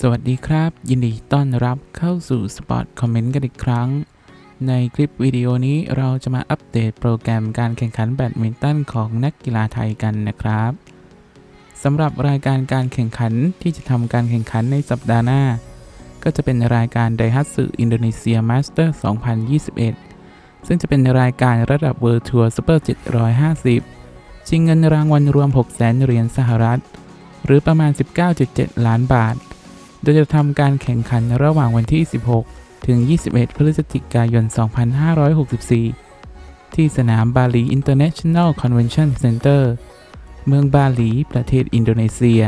สวัสดีครับ ยินดีต้อนรับเข้าสู่สปอตคอมเมนต์กันอีกครั้ง ในคลิปวิดีโอนี้เราจะมาอัปเดตโปรแกรมการแข่งขันแบดมินตันของนักกีฬาไทยกันนะครับสำหรับรายการการแข่งขันที่จะทำการแข่งขันในสัปดาห์หน้า ก็จะเป็นรายการไดฮัตสึอินโดนีเซียมาสเตอร์2021 ซึ่งจะเป็นรายการระดับเวิร์ทัวร์ซูเปอร์750ชิงเงินรางวัลรวม 600,000เหรียญสหรัฐ หรือประมาณ 19.7 ล้านบาท โดยจะทำการแข่งขันระหว่างวันที่ 16 ถึง 21 พฤศจิกายน 2564 ที่สนามบาหลี International Convention Center เมืองบาหลี ประเทศอินโดนีเซีย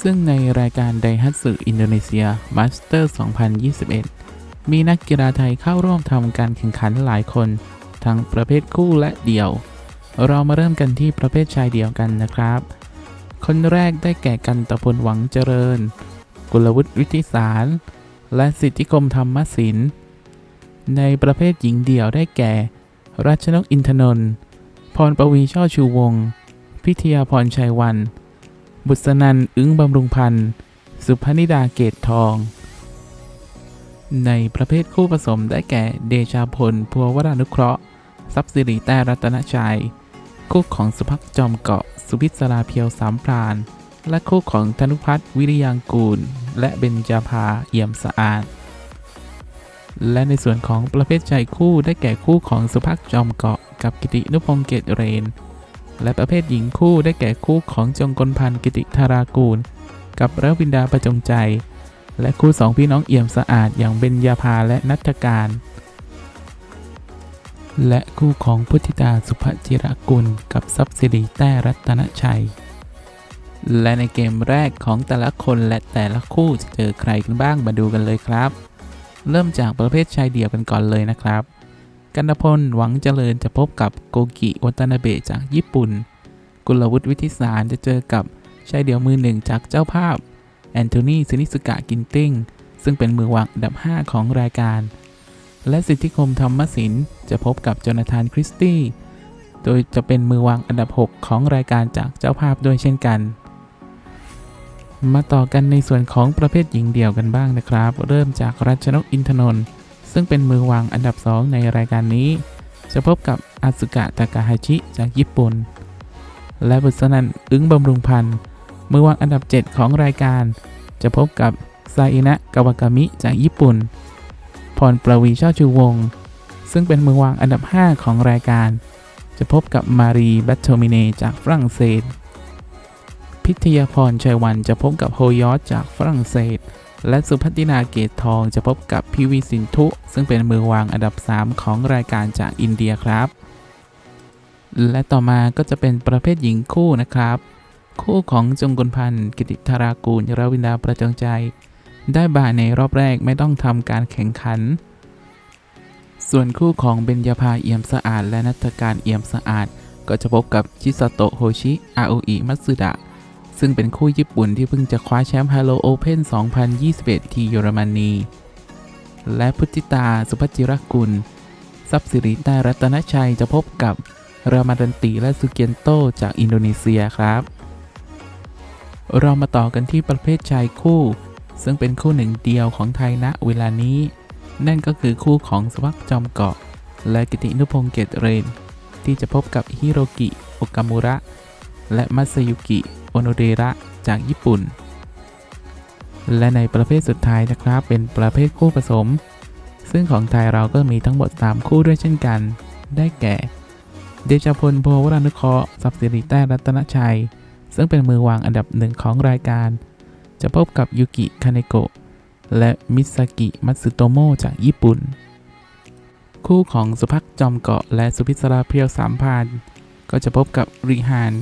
ซึ่งในรายการไดฮัตสึอินโดนีเซียมาสเตอร์ 2021 มีนักกีฬาไทยเข้าร่วมทำการแข่งขันหลายคน ทั้งประเภทคู่และเดี่ยว เรามาเริ่มกันที่ประเภทชายเดี่ยวกันนะครับ คนแรกได้แก่กันตะพลหวังเจริญ กุลวุฒิวิทิสาร และสิทธิคมธรรมศิลป์ ในประเภทหญิงเดี่ยวได้แก่ รัชนกอินทนนท์พรประวีช่อชูวงศพิทยาพรชัยวัน บุษนันท์อึ้งบำรุงพันธ์สุพนิดาเกตทอง ในประเภทคู่ผสมได้แก่เดชาพลพัววรานุเคราะห์ ทรัพย์สิริแต่รัตนชัย คู่ของสุภักจอมเกาะ สุพิศราเพียวสามพราน และคู่ของธนุพัฒน์วิริยางกูล และเบญจาภาเอี่ยมสะอาด และในส่วนของประเภทชายคู่ได้แก่คู่ของสุภักจอมเกาะ กับกิตินุพงษ์เกตเรน และประเภทหญิงคู่ได้แก่คู่ของจงกลพันธ์กิติธารากูล กับรวินดาประจงใจ และคู่สองพี่น้องเอี่ยมสะอาดอย่างเบญญาภาและนัทการ และคู่ของพุทธิตาสุภจิรกุลกับทรัพย์สิริแต้รัตนชัย และในเกมแรกของแต่ละคนและแต่ละคู่จะเจอใครกันบ้างมาดูกันเลยครับ เริ่มจากประเภทชายเดี่ยวกันก่อนเลยนะครับ กันพลหวังเจริญจะพบกับโกกิวัตนาเบะจากญี่ปุ่น กุลวุฒิวิทิสารจะเจอกับชายเดี่ยวมือหนึ่งจากเจ้าภาพแอนโทนีซินิสกะกินติ้งซึ่งเป็นมือวางอันดับ 5 ของรายการ และสิทธิคมธรรมศิลป์จะพบกับจนาธานคริสตี้ โดยจะเป็นมือวางอันดับ 6 ของรายการจากเจ้าภาพด้วยเช่นกัน มาต่อกันในส่วนของประเภทหญิงเดี่ยวกันบ้างนะครับ เริ่มจากรัชนกอินทนนท์ซึ่งเป็นมือวางอันดับ 2 ในรายการนี้ จะพบกับอาสึกะตากาฮาชิจากญี่ปุ่น และบุษนันอึ้งบำรุงพันธ์มือวางอันดับ 7 ของรายการ จะพบกับไซอินะกาวากามิจากญี่ปุ่น พรประวีช่อชูวง ซึ่งเป็นมือวางอันดับ 5 ของรายการ จะพบกับมารีแบตโทมิเนจากฝรั่งเศส พิทยาพรชัยวันจะพบกับโฮยอสจากฝรั่งเศส และสุพัฒนาเกตทองจะพบกับพิวีสินทุ ซึ่งเป็นมือวางอันดับ 3 ของรายการจากอินเดียครับ และต่อมาก็จะเป็นประเภทหญิงคู่นะครับ คู่ของจงกลพันธ์กิติธารากูลรวินดาประจงใจ ได้บาในรอบแรกไม่ต้องทำการแข่งขัน ส่วนคู่ของเบญญาภาเอี่ยมสะอาด และนัทการเอี่ยมสะอาด ก็จะพบกับชิซาโตะโฮชิอาโออิมัตสึดะซึ่งเป็นคู่ญี่ปุ่นที่เพิ่งจะคว้าแชมป์ Halo Open 2021 ที่เยอรมนี และพุทธิตาสุภจิรกุล ทรัพย์สิริใต้รัตนชัยจะพบกับรามาดันติและสุเกียนโตจากอินโดนีเซียครับ เรามาต่อกันที่ประเภทชายคู่ ซึ่งเป็นคู่หนึ่งเดียวของไทยณเวลานี้ นั่นก็คือคู่ของสวักจอมเกาะ และกิตินุพงษ์เกตเรน ที่จะพบกับฮิโรกิ โอกามุระ และมัสยุกิ โอโนเดระ จากญี่ปุ่น และในประเภทสุดท้ายนะครับ เป็นประเภทคู่ผสม ซึ่งของไทยเราก็มีทั้งหมด 3 คู่ด้วยเช่นกัน ได้แก่ เดชพลโพวรานุเคราะห์ทรัพย์สิริแต้รัตนชัย ซึ่งเป็นมือวางอันดับหนึ่งของรายการ จะพบกับยูกิ คาเนโกะ และมิซากิ มัตสึโตโมจากญี่ปุ่น คู่ของสุภักจอมเกาะ และสุพิศราเพียวสามพาน ก็จะพบกับริฮาน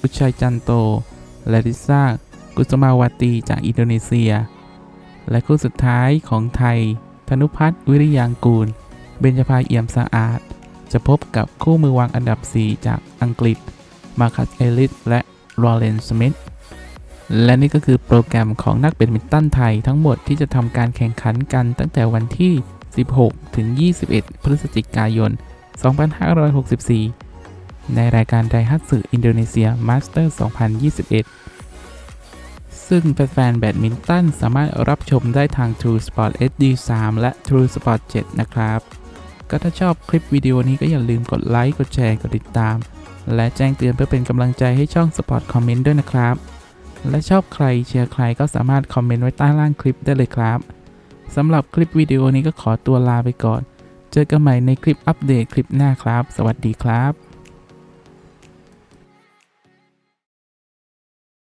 กุชัยจันโต และลิซ่า กุสมาวาตีจากอินโดนีเซีย และคู่สุดท้ายของไทย ธนุพัฒน์วิริยางกูล เบญจภาเอี่ยมสะอาด จะพบกับคู่มือวางอันดับ 4 จากอังกฤษ มาคัสเอลิส และรอเรนสมิธ และนี่ก็คือโปรแกรมของนักแบดมินตันไทยทั้งหมดที่จะทำการแข่งขันกันตั้งแต่วันที่ 16 ถึง 21 พฤศจิกายน 2564 ในรายการไดฮัตสึอินโดนีเซียมาสเตอร์ 2021 ซึ่งแฟนๆแบดมินตันสามารถรับชมได้ทาง True Sport HD 3 และ True Sport 7 นะครับ ก็ถ้าชอบคลิปวิดีโอนี้ก็อย่าลืมกดไลค์ กดแชร์ กดติดตาม และแจ้งเตือนเพื่อเป็นกำลังใจให้ช่อง Sport Comment ด้วยนะครับ และชอบใครเชียร์ใครก็สามารถคอมเมนต์ไว้ใต้ล่างคลิปได้เลยครับสำหรับคลิปวิดีโอนี้ก็ขอตัวลาไปก่อน เจอกันใหม่ในคลิปอัปเดตคลิปหน้าครับ สวัสดีครับ